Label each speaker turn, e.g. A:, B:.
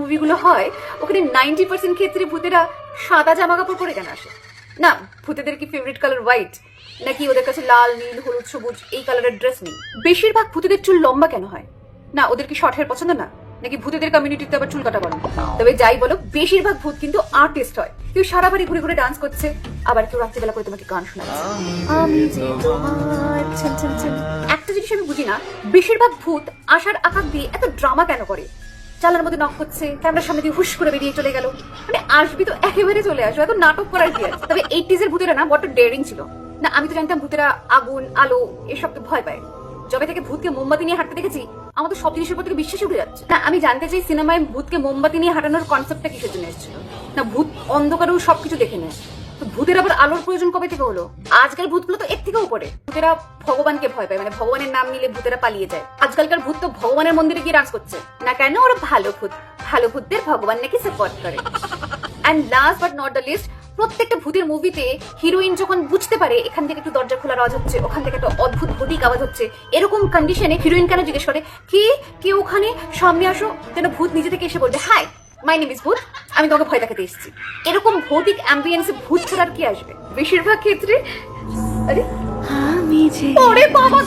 A: মুভিগুলো হয়, ওখানে নাইনটি পার্সেন্ট ক্ষেত্রে ভূতেরা সাদা জামা কাপড় পরে কেন আসে? না, ভূতেদের কি ফেভারিট কালার হোয়াইট নাকি ওদের কাছে লাল, নীল, হলুদ, সবুজ, এই কালারের ড্রেস নেই? বেশিরভাগ ভূতেদের চুল লম্বা কেন হয়? না, ওদের কি শর্ট হেয়ার পছন্দ না? নাকি ভূতেদের কমিউনিটিতে আবার চুল কাটা বলে? তবে যাই বলো, বেশিরভাগ ভূত কিন্তু আর্টিস্ট হয়। কেউ সারা বাড়ি ঘুরে ঘুরে ডান্স করছে, আবার কেউ রাত্রিবেলা করে তোমাকে গান শোনাচ্ছে। আমি। একটা জিনিস আমি বুঝি না বেশিরভাগ ভূত আশার আকাশ দিয়ে এত ড্রামা কেন করে? চালার মধ্যে নক করছে ক্যামেরার সামনে দিয়ে হুশ করে বেরিয়ে চলে গেল। মানে আসবি তো একেবারে চলে আসবে, এত নাটক করার কি আছে? তবে এইটিজ এর ভূতেরা না, বড্ড ডেয়ারিং ছিল। না, আমি তো জানতাম ভূতেরা আগুন, আলো, এসব তো ভয় পায়। যবে থেকে ভূতকে মোমবাতি নিয়ে হাঁটতে দেখেছি, আমার তো সব জিনিসের উপর থেকে বিশ্বাসই উঠে যাচ্ছে। না, আমি জানতে চাই সিনেমায় ভূতকে মোমবাতি নিয়ে হাঁটানোর কনসেপ্টটা কিসের জন্য এসেছিল? না, ভূত অন্ধকারেও সবকিছু দেখে নেয়। ভূতের আবার আলোর প্রয়োজন কবে থেকে হলো? আজকাল ভূতগুলো তো এর থেকেও উপরে। ভূতেরা ভগবানকে ভয় পায় মানে ভগবানের নাম নিলে ভূতেরা পালিয়ে যায়। আজকালকার ভূত তো ভগবানের মন্দিরে গিয়ে ডান্স করছে। না কেন ওরা ভালো ভূত? ভালো ভূতদের ভগবান নাকি সাপোর্ট করে। Last but not the least প্রত্যেকটা ভূতের মুভিতে হিরোইন যখন বুঝতে পারে, এখান থেকে একটু দরজা খোলার আওয়াজ হচ্ছে, ওখান থেকে একটা অদ্ভুত ভৌতিক আওয়াজ হচ্ছে, এরকম কন্ডিশনে হিরোইন কেন জিজ্ঞেস করে? কি? কে ওখানে? সামনে আসো। যেন ভূত নিজে থেকে এসে বলবে হাই মাই নেম ইজ ভূত আমি তোমাকে ভয় দেখাতে এসেছি। এরকম ভৌতিক অ্যাম্বিয়েন্সে ভূত ছাড়ার কি আসবে? বেশিরভাগ ক্ষেত্রে আরে
B: আমি যে
A: ওরে বাবা